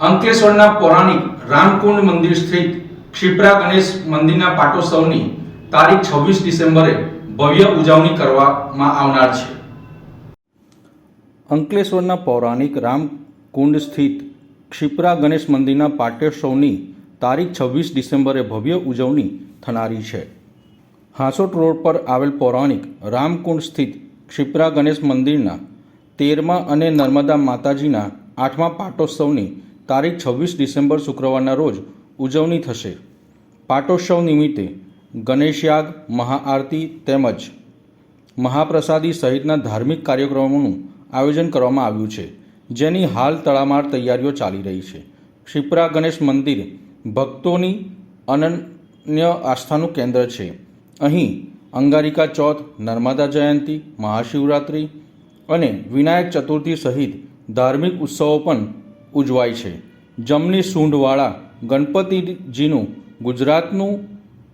અંકલેશ્વરના પૌરાણિક રામકુંડ મંદિર સ્થિત ક્ષિપ્રા ગણેશ મંદિરના પાટોત્સવની તારીખ છવ્વીસ ડિસેમ્બરે ભવ્ય ઉજવણી કરવામાં આવનાર છે. અંકલેશ્વરના પૌરાણિક રામકુંડ સ્થિત ક્ષિપ્રા ગણેશ મંદિરના પાટોત્સવની તારીખ છવ્વીસ ડિસેમ્બરે ભવ્ય ઉજવણી થનારી છે. હાંસોટ રોડ પર આવેલ પૌરાણિક રામકુંડ સ્થિત ક્ષિપ્રા ગણેશ મંદિરના તેરમા અને નર્મદા માતાજીના આઠમા પાટોત્સવની તારીખ છવ્વીસ ડિસેમ્બર શુક્રવારના રોજ ઉજવણી થશે. પાટોત્સવ નિમિત્તે ગણેશયાગ, મહાઆરતી તેમજ મહાપ્રસાદી સહિતના ધાર્મિક કાર્યક્રમોનું આયોજન કરવામાં આવ્યું છે, જેની હાલ તડામાર તૈયારીઓ ચાલી રહી છે. ક્ષિપ્રા ગણેશ મંદિર ભક્તોની અનન્ય આસ્થાનું કેન્દ્ર છે. અહીં અંગારિકા ચોથ, નર્મદા જયંતી, મહાશિવરાત્રિ અને વિનાયક ચતુર્થી સહિત ધાર્મિક ઉત્સવો પણ ઉજવાય છે. જમણી સૂંઢવાળા ગણપતિજીનું ગુજરાતનું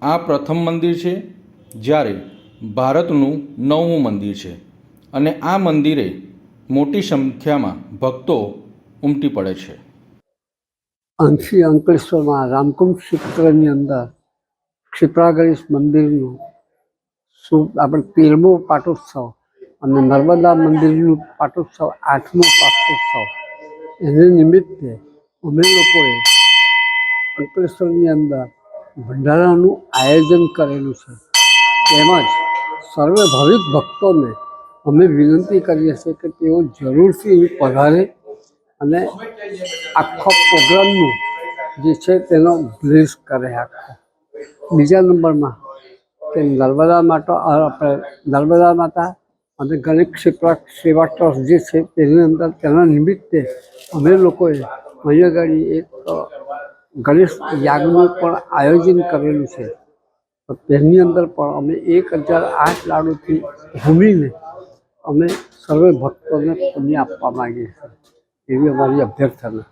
આ પ્રથમ મંદિર છે, જ્યારે ભારતનું નવમું મંદિર છે. અને આ મંદિરે મોટી સંખ્યામાં ભક્તો ઉમટી પડે છે. અંશી અંકલેશ્વરમાં રામકુંડ ક્ષેત્રની અંદર ક્ષિપ્રા ગણેશ મંદિરનું શું આપણે તેરમો પાટોત્સવ અને નર્મદા મંદિરનું પાટોત્સવ આઠમો પાટોત્સવ એને નિમિત્તે અમે લોકોએ અંકલેશ્વરની અંદર ભંડારાનું આયોજન કરેલું છે. તેમજ સર્વે ભાવિક ભક્તોને અમે વિનંતી કરીએ છીએ કે તેઓ જરૂરથી અહીં પધારે અને આખો પ્રોગ્રામનું જે છે તેનો બ્લેસ કરે આખો. બીજા નંબરમાં કે નર્મદા માતા આપણે નર્મદા માતા અને ગણેશ ક્ષેત્ર સેવા ટ્રસ્ટ જે છે, તેની અંદર તેના નિમિત્તે અમે લોકોએ અહીંયા આગળ એક ગણેશ યાગનું પણ આયોજન કરેલું છે. તેની અંદર પણ અમે એક હજાર આઠ લાડુથી ભૂમીને અમે સર્વે ભક્તોને પુણ્ય આપવા માંગીએ છીએ. એવી અમારી અભ્યર્થના.